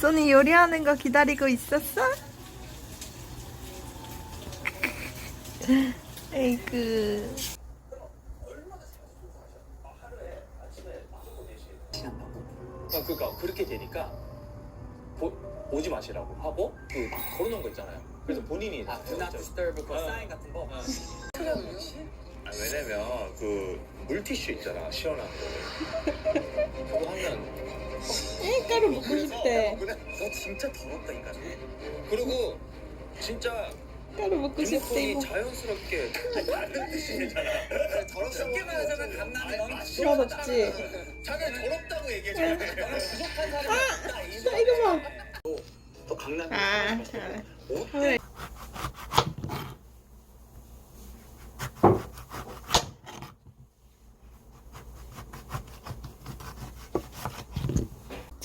소니 요리하는 거 기다리고 있었어? 에이그. 아, 그러니까 그렇게 되니까 보, 오지 마시라고 하고 그 걸어놓은 거 있잖아요. 그래서 본인이 아, do not disturb 그 어. 사인 같은 거. 아, 왜냐면 그 물티슈 있잖아 시원한 거 가루 먹고 싶대. 너 진짜 더럽다 인간 그리고 진짜 가루 먹고 리모컨이 자연스럽게 다른 뜻이잖아 더럽다고 쉽게 말하자면 강남이 너무 더럽지? 자기가 더럽다고 얘기해줘 부족한 사람이 없다. 인정. 이거 봐. 또 강남이 아, 잘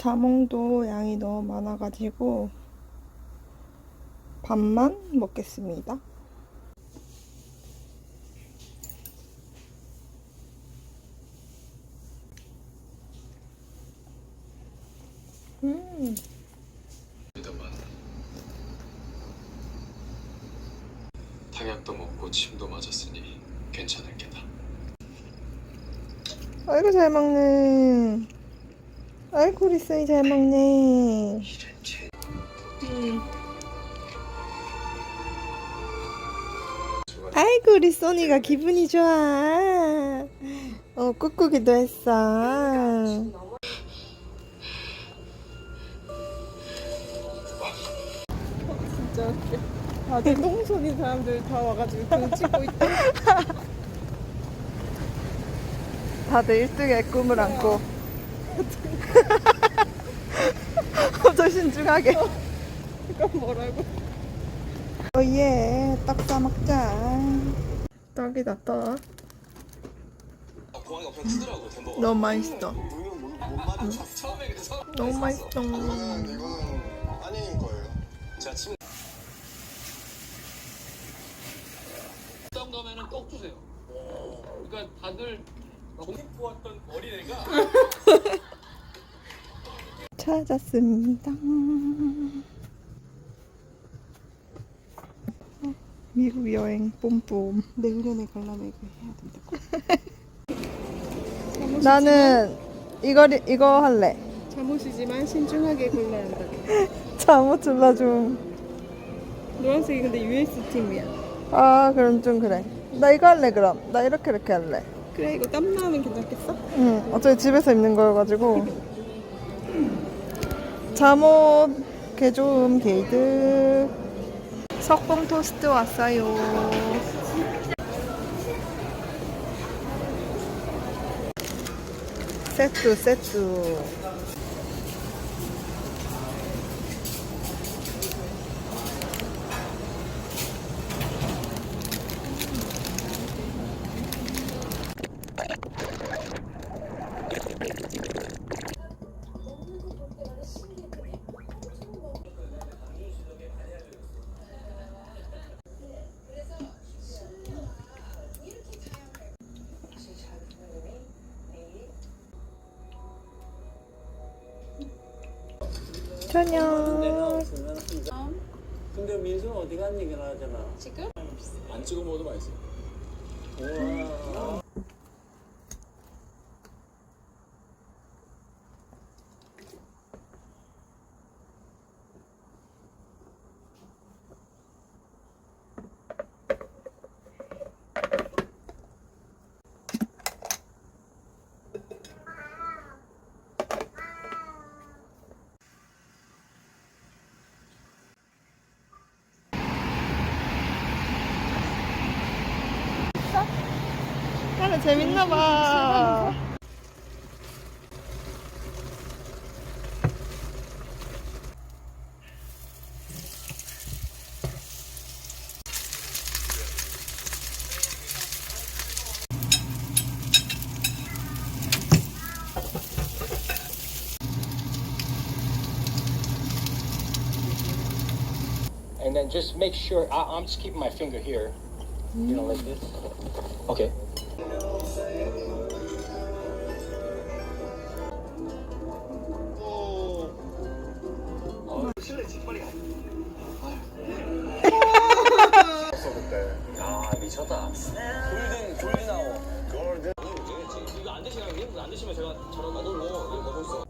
자몽도 양이 너무 많아가지고 반만 먹겠습니다. 음, 탕약도 먹고 침도 맞았으니 괜찮을 게다. 아이고 잘 먹네. 아이고 우리 쏘이 잘 먹네. 음. 아이고 우리 소니가 기분이 좋아. 어 꾹꾹이도 했어. 진짜 웃겨. 다들 똥손인 사람들 다 와가지고 등 찍고 있다. 다들 1등의 꿈을 안고. 엄청 신중하게. 이건 뭐라고? 어예, 떡 싸먹자. 떡이다, 떡. 공항이 엄청 크더라고 덴버가 너무 맛있어. 처음에 그래서 너무 맛있어. 이거는 이거는 아닌 거예요. 제가 침 부담 가면은 꼭 주세요. 그러니까 다들 돈이 부었던 어린애가 찾았습니다. 미국 여행 뽐뽐. 내후년에 가려면 이거 해야 된다고. 나는 이거 이거 할래. 잠옷이지만 신중하게 골라야 한다. 잠옷 졸라 좀. 노란색이 근데 US 팀이야. 아 그럼 좀 그래. 나 이거 할래 그럼. 나 이렇게 이렇게 할래. 그래 이거 땀 나면 괜찮겠어? 응. 어차피 집에서 입는 거여가지고. 잠옷 개조음 게이드. 석봉 토스트 왔어요. 세트 세트. 저녁. 근데 민수는 어디 간 얘기를 하잖아. 안 찍어 먹어도 맛있어 우와. 하나 재밌나 봐. And then just make sure I, I'm just keeping my finger here. You know, like this. Okay. 아 미쳤다. 골든 골든 아워. 골든. 이거 안 드시면 이거 안 드시면 제가 저런 거로 이거 먹을 수.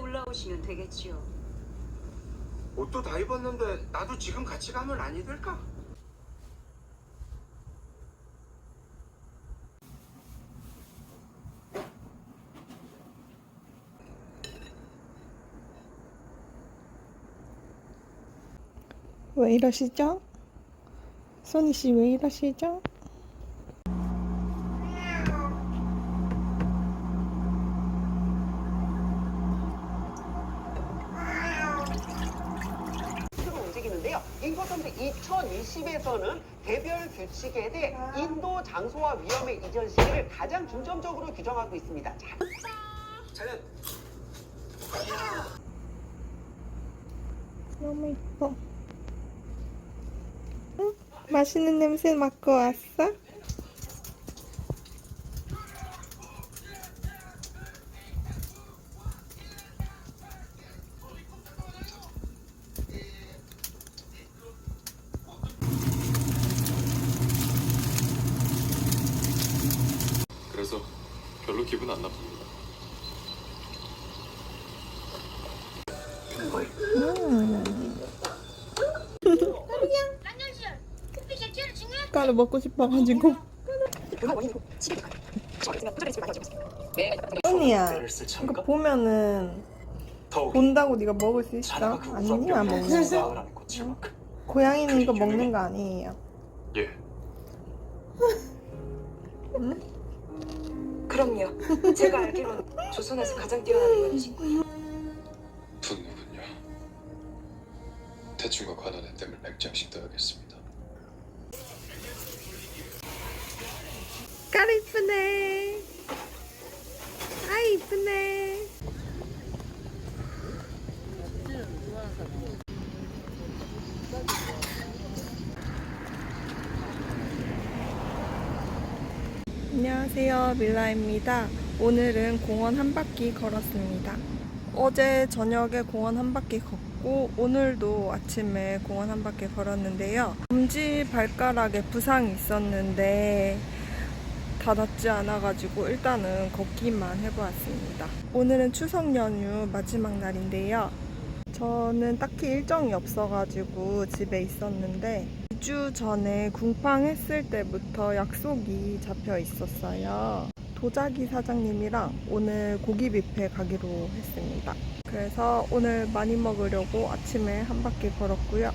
올라오시면 되겠지요. 옷도 다 입었는데 나도 지금 같이 가면 아니 될까? 왜 이러시죠? 소니 씨 왜 이러시죠? 인권선택 2020에서는 개별 규칙에 대해 인도 장소와 위험의 이전 시기를 가장 중점적으로 규정하고 있습니다. 자, 너무 이뻐. 응? 맛있는 냄새 맡고 왔어? 기분 안 나쁩니다. 먹고 싶어가지고. 소니야, 이거 보면은 본다고 네가 먹을 수 있어? 아니면 안 먹는 거? 고양이는 이거 먹는 거 아니에요. 예. 그럼요. 제가 알기로는 조선에서 가장 뛰어난 의원이신 거예요. 분노군요. 대충과 관한의 땜을 백장씩 떠야겠습니다. 까루 이쁘네. 아 이쁘네. 안녕하세요 밀라입니다. 오늘은 공원 한 바퀴 걸었습니다. 어제 저녁에 공원 한 바퀴 걷고 오늘도 아침에 공원 한 바퀴 걸었는데요. 엄지 발가락에 부상이 있었는데 다 낫지 않아가지고 일단은 걷기만 해보았습니다. 오늘은 추석 연휴 마지막 날인데요. 저는 딱히 일정이 없어가지고 집에 있었는데 2주 전에 궁팡 했을 때부터 약속이 잡혀 있었어요. 도자기 사장님이랑 오늘 고기 뷔페 가기로 했습니다. 그래서 오늘 많이 먹으려고 아침에 한 바퀴 걸었고요.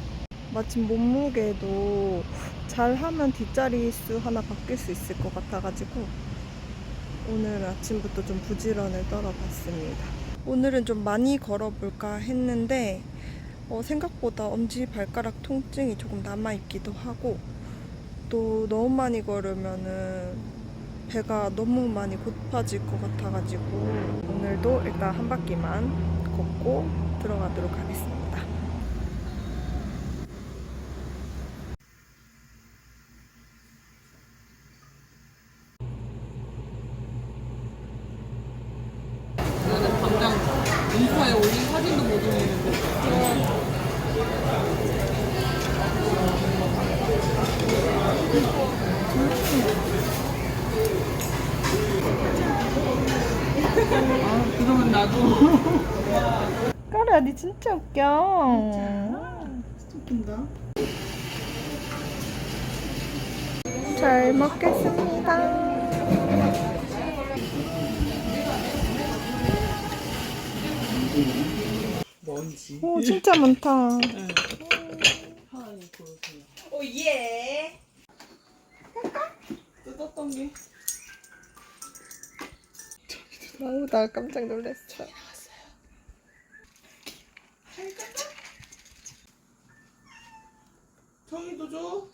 마침 몸무게도 잘하면 뒷자리 수 하나 바뀔 수 있을 것 같아가지고 오늘 아침부터 좀 부지런을 떨어봤습니다. 오늘은 좀 많이 걸어볼까 했는데 어, 생각보다 엄지 발가락 통증이 조금 남아있기도 하고 또 너무 많이 걸으면은 배가 너무 많이 고파질 것 같아가지고 오늘도 일단 한 바퀴만 걷고 들어가도록 하겠습니다. 당장 인스타에 올린 사진도 못 올리는데. 아, 그러면 나도. 까르야 니 진짜 웃겨 웃긴다. 잘 먹겠습니다 뭔지. 오 진짜 많다 하나님 고르세요. 오 예. 뜯었던 게. 아우 나 깜짝 놀랐어 청이도 줘.